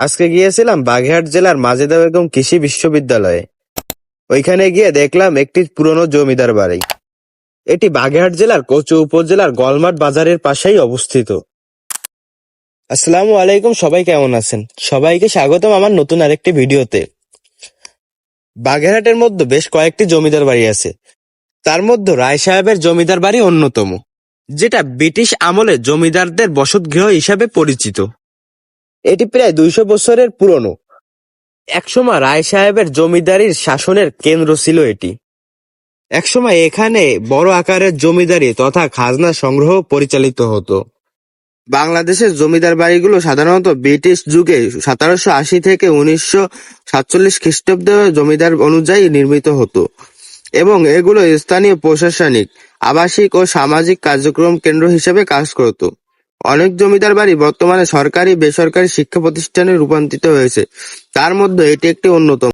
আজকে গিয়েছিলাম বাগেরহাট জেলার মাজেদা বেগম কৃষি বিশ্ববিদ্যালয়ে। ওইখানে গিয়ে দেখলাম একটি পুরনো জমিদার বাড়ি। এটি বাগেরহাট জেলার কচু উপজেলার গলমাট বাজারের পাশেই অবস্থিত। আসসালামু আলাইকুম, সবাই কেমন আছেন? সবাইকে স্বাগতম আমার নতুন আরেকটি ভিডিওতে। বাগেরহাটের মধ্যে বেশ কয়েকটি জমিদার বাড়ি আছে। তার মধ্যে রায় সাহেবের জমিদার বাড়ি অন্যতম, যেটা ব্রিটিশ আমলে জমিদারদের বসতগৃহ হিসাবে পরিচিত। এটি প্রায় দুইশো বছরের পুরনো। একসময় রায় সাহেবের জমিদারির শাসনের কেন্দ্র ছিল এটি। একসময় এখানে বড় আকারের জমিদারি তথা খাজনা সংগ্রহ পরিচালিত হতো। বাংলাদেশের জমিদার বাড়িগুলো সাধারণত ব্রিটিশ যুগে সতেরোশো আশি থেকে উনিশশো সাতচল্লিশ খ্রিস্টাব্দে জমিদার অনুযায়ী নির্মিত হতো এবং এগুলো স্থানীয় প্রশাসনিক, আবাসিক ও সামাজিক কার্যক্রম কেন্দ্র হিসেবে কাজ করত। অনেক জমিদার বাড়ি বর্তমানে সরকারি, বেসরকারি শিক্ষা প্রতিষ্ঠানে রূপান্তরিত হয়েছে। তার মধ্যে এটি একটি অন্যতম।